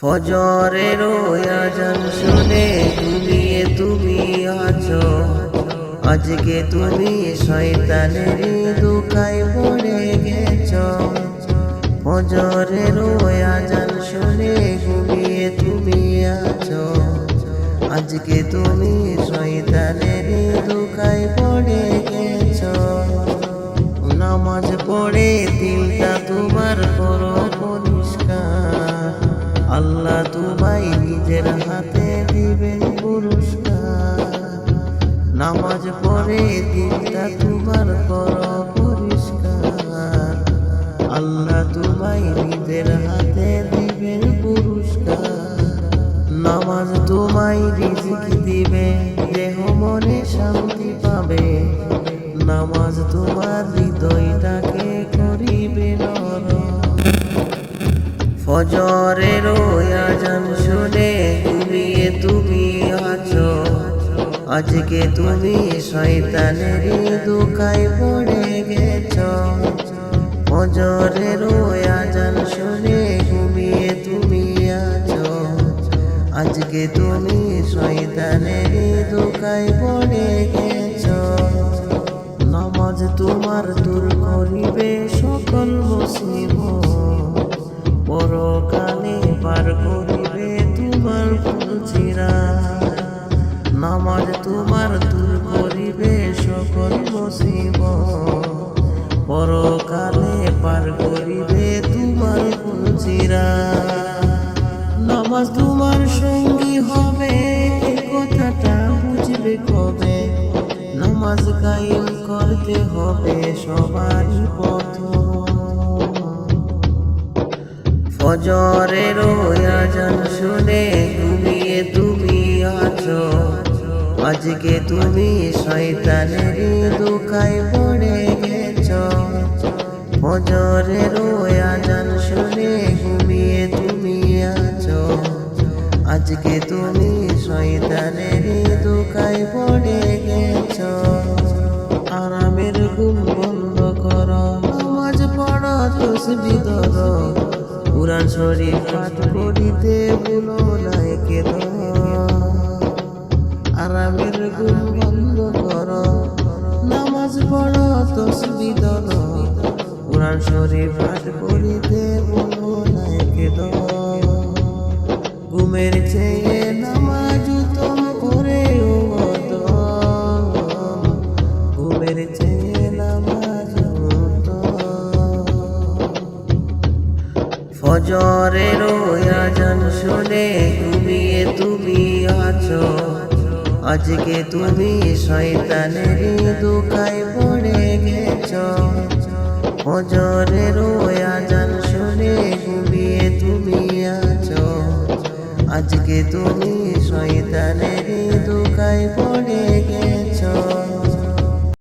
ফজরের আজান শুনে ঘুমিয়ে তুমি আছো। আজকে তুমি শয়তানের দুখায় পড়ে গেছ। ফজরের আজান শুনে ঘুমিয়ে তুমি আছো। আজকে তুমি শয়তানের দুখায় পড়ে গেছ। নামাজ পড়ে দিলটা তোমার করো পরিষ্কার। আল্লাহ তোমায় নিজের হাতে দিবেন পুরস্কার। নামাজ পড়ে দিলটা তোমার করো পরিষ্কার। আল্লাহ তোমায় নিজের হাতে দিবেন পুরস্কার। নামাজ তোমায় রিজিক দিবে, দেহ মনে শান্তি পাবে। নামাজ তোমার হৃদয়টাকে ফজরের আজান শুনে ঘুমিয়ে তুমি আছো। আজকে তুমি শয়তানের দুখায় পড়ে গেছ। ফজরের আজান শুনে ঘুমিয়ে তুমি আছো। আজকে তুমি শয়তানের দুখায় পড়ে গেছ। নামাজ তোমার দূর করিবে সকল মুসিবত তোমার দূর করিবে সকল মুসিব পরকালে পার করিবে তোমার ফুলচিরা নামাজ তোমার সঙ্গী হবে কথাটা বুঝবে কবে? নামাজ কায়েম করতে হবে সবার প্রথম। ফজরের আজকে তুমি শয়তানের দুখায় পড়ে গেছ। ফজরের আজান শুনে ঘুমিয়ে তুমি আছো। আজকে তুমি শয়তানের দুখায় পড়ে গেছ। আরামের ঘুম বন্ধ করো, নামাজ পড়ো, তসবি ধরো। কুরআন শরীফ পাঠ করিতে ভুলো নাই কেন ঘুম বন্ধ করো নামাজ পড়ো, তসবি ধরো কুরআন শরীফ পাঠ করিতে ভুলো নাই কেন ঘুমের চেয়ে নামাজ উত্তম করে। ঘুমের চেয়ে নামাজ। ফজরের আজান শুনে ঘুমিয়ে তুমি আছো আজকে তুমি শয়তানের দুখায় পড়ে গেছ। হজরের আজান শুনে ঘুমিয়ে তুমি আছো। আজকে তুমি শয়তানের দুখায়